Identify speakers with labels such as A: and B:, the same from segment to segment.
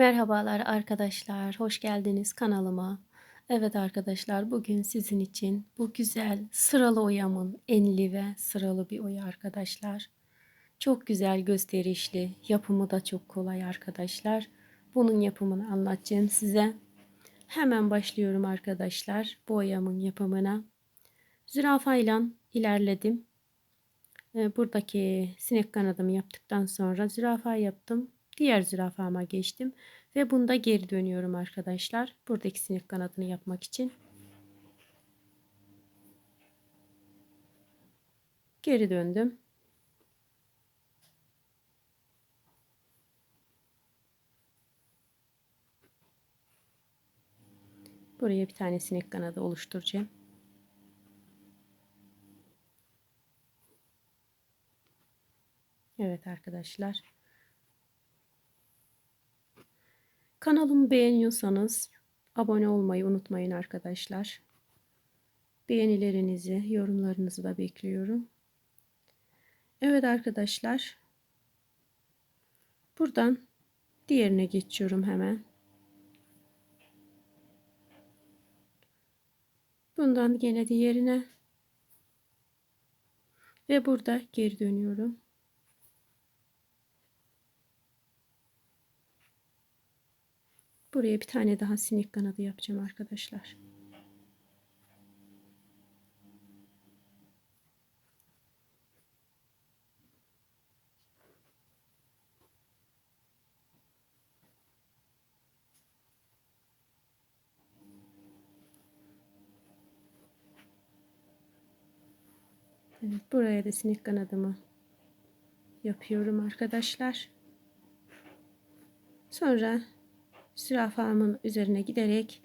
A: Merhabalar arkadaşlar, hoş geldiniz kanalıma. Evet arkadaşlar, bugün sizin için bu güzel sıralı oyamın enli ve sıralı bir oya arkadaşlar. Çok güzel gösterişli, yapımı da çok kolay arkadaşlar. Bunun yapımını anlatacağım size. Hemen başlıyorum arkadaşlar bu oyamın yapımına. Zürafayla ilerledim. Ee, buradaki sinek kanadımı yaptıktan sonra zürafa yaptım. Diğer zürafama geçtim. Ve bunda geri dönüyorum arkadaşlar. Buradaki sinek kanadını yapmak için. Geri döndüm. Buraya bir tane sinek kanadı oluşturacağım. Evet arkadaşlar. Kanalımı beğeniyorsanız abone olmayı unutmayın arkadaşlar. Beğenilerinizi, yorumlarınızı da bekliyorum. Evet arkadaşlar. Buradan diğerine geçiyorum hemen. Bundan gene diğerine ve burada geri dönüyorum. Buraya bir tane daha sinek kanadı yapacağım arkadaşlar. Evet, buraya da sinek kanadımı yapıyorum arkadaşlar. Sonra zürafamın üzerine giderek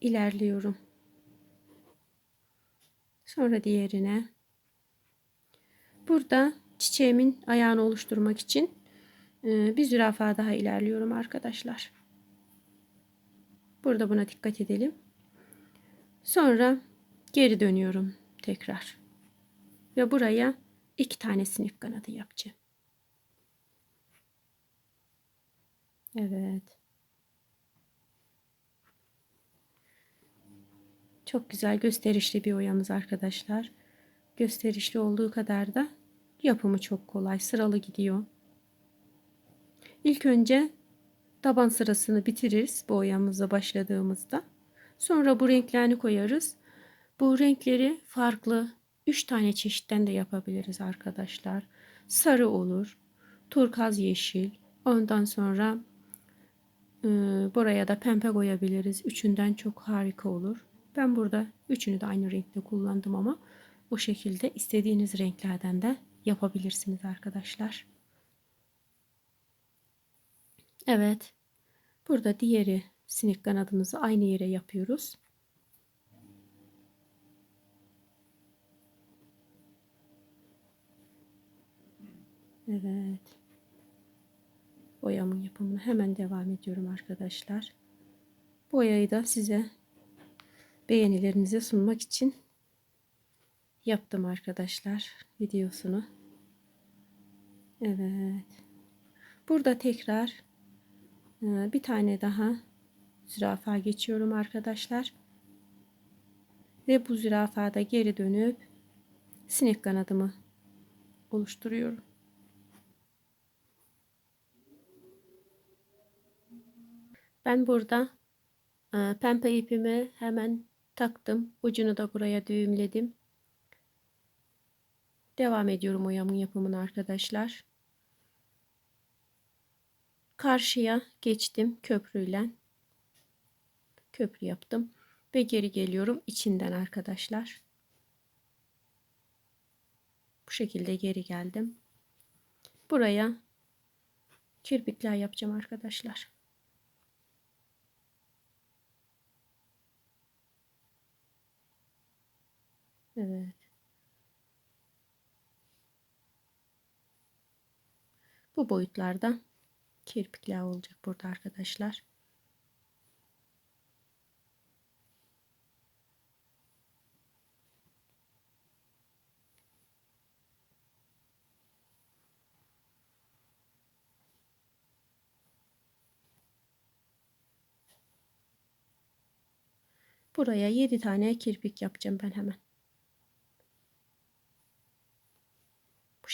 A: ilerliyorum. Sonra diğerine. Burada çiçeğimin ayağını oluşturmak için e, bir zürafa daha ilerliyorum arkadaşlar. Burada buna dikkat edelim. Sonra geri dönüyorum tekrar. Ve buraya iki tane sinek kanadı yapacağım. Evet. Çok güzel gösterişli bir oyamız arkadaşlar. Gösterişli olduğu kadar da yapımı çok kolay. Sıralı gidiyor. İlk önce taban sırasını bitiririz bu oyamıza başladığımızda. Sonra bu renklerini koyarız. Bu renkleri farklı 3 tane çeşitten de yapabiliriz arkadaşlar. Sarı olur, turkaz yeşil, ondan sonra e, buraya da pembe koyabiliriz. Üçünden çok harika olur. Ben burada üçünü de aynı renkte kullandım ama bu şekilde istediğiniz renklerden de yapabilirsiniz arkadaşlar. Evet. Burada diğeri sinek kanadımızı aynı yere yapıyoruz. Evet. Boyamın yapımına hemen devam ediyorum arkadaşlar. Boyayı da size beğenilerinize sunmak için yaptım arkadaşlar videosunu. Evet. Burada tekrar e, bir tane daha zürafa geçiyorum arkadaşlar. Ve bu zürafada geri dönüp sinek kanadımı oluşturuyorum. Ben burada e, pembe ipimi hemen taktım. Ucunu da buraya düğümledim. Devam ediyorum oyamın yapımını arkadaşlar. Karşıya geçtim köprüyle. Köprü yaptım. Ve geri geliyorum içinden arkadaşlar. Bu şekilde geri geldim. Buraya kirpikler yapacağım arkadaşlar. Evet. Bu boyutlarda kirpikler olacak burada arkadaşlar. Buraya 7 tane kirpik yapacağım ben hemen.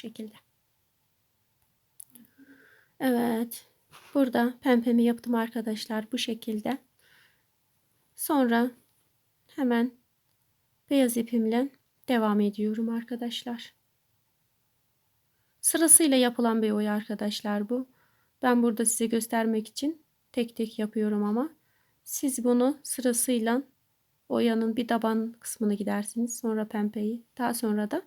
A: Şekilde. Evet. Burada pempemi yaptım arkadaşlar bu şekilde. Sonra hemen beyaz ipimle devam ediyorum arkadaşlar. Sırasıyla yapılan bir oya arkadaşlar bu. Ben burada size göstermek için tek tek yapıyorum ama siz bunu sırasıyla oyanın bir taban kısmını gidersiniz. Sonra pembeyi daha sonra da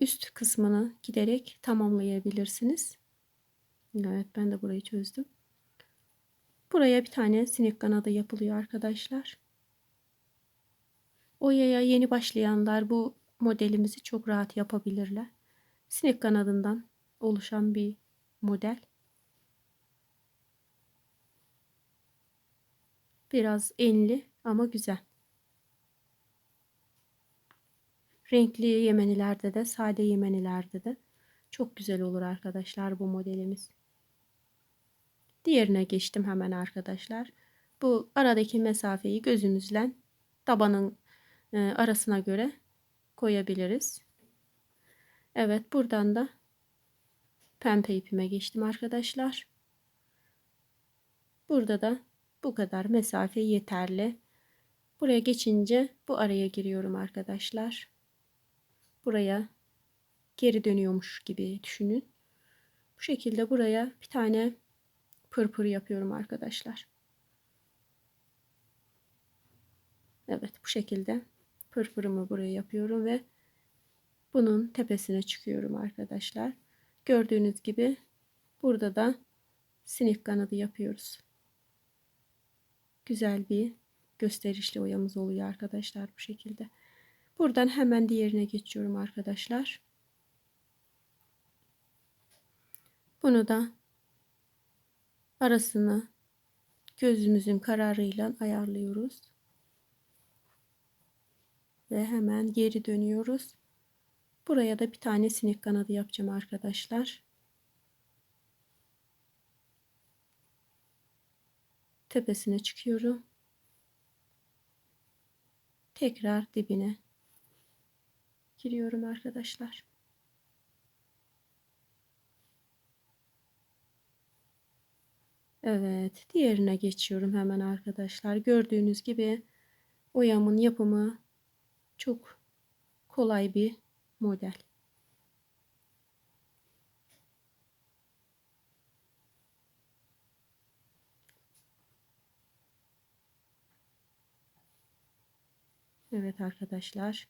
A: üst kısmını giderek tamamlayabilirsiniz. Evet ben de burayı çözdüm. Buraya bir tane sinek kanadı yapılıyor arkadaşlar. Oyaya yeni başlayanlar bu modelimizi çok rahat yapabilirler. Sinek kanadından oluşan bir model. Biraz enli ama güzel. Renkli yemenilerde de, sade yemenilerde de çok güzel olur arkadaşlar bu modelimiz. Diğerine geçtim hemen arkadaşlar. Bu aradaki mesafeyi gözümüzle tabanın e, arasına göre koyabiliriz. Evet buradan da pembe ipime geçtim arkadaşlar. Burada da bu kadar mesafe yeterli. Buraya geçince bu araya giriyorum arkadaşlar. Buraya geri dönüyormuş gibi düşünün. Bu şekilde buraya bir tane pırpır yapıyorum arkadaşlar. Evet bu şekilde pırpırımı buraya yapıyorum ve bunun tepesine çıkıyorum arkadaşlar. Gördüğünüz gibi burada da sinek kanadı yapıyoruz. Güzel bir gösterişli oyamız oluyor arkadaşlar bu şekilde. Buradan hemen diğerine geçiyorum arkadaşlar. Bunu da arasını gözümüzün kararıyla ayarlıyoruz. Ve hemen geri dönüyoruz. Buraya da bir tane sinek kanadı yapacağım arkadaşlar. Tepesine çıkıyorum. Tekrar dibine giriyorum arkadaşlar. Evet, diğerine geçiyorum hemen arkadaşlar. Gördüğünüz gibi oyamın yapımı çok kolay bir model. Evet arkadaşlar.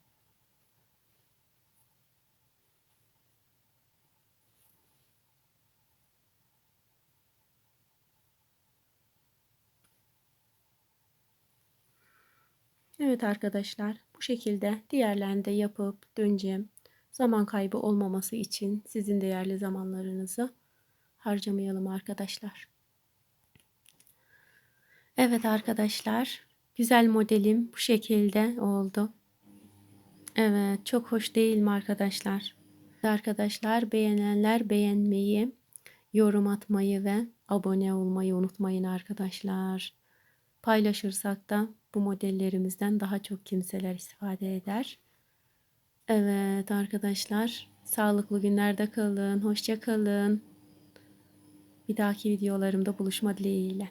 A: Evet arkadaşlar bu şekilde diğerlerini de yapıp döneceğim. Zaman kaybı olmaması için sizin değerli zamanlarınızı harcamayalım arkadaşlar. Evet arkadaşlar güzel modelim bu şekilde oldu. Evet çok hoş değil mi arkadaşlar? Arkadaşlar beğenenler beğenmeyi, yorum atmayı ve abone olmayı unutmayın arkadaşlar. Paylaşırsak da bu modellerimizden daha çok kimseler istifade eder. Evet arkadaşlar sağlıklı günlerde kalın. Hoşça kalın. Bir dahaki videolarımda buluşma dileğiyle.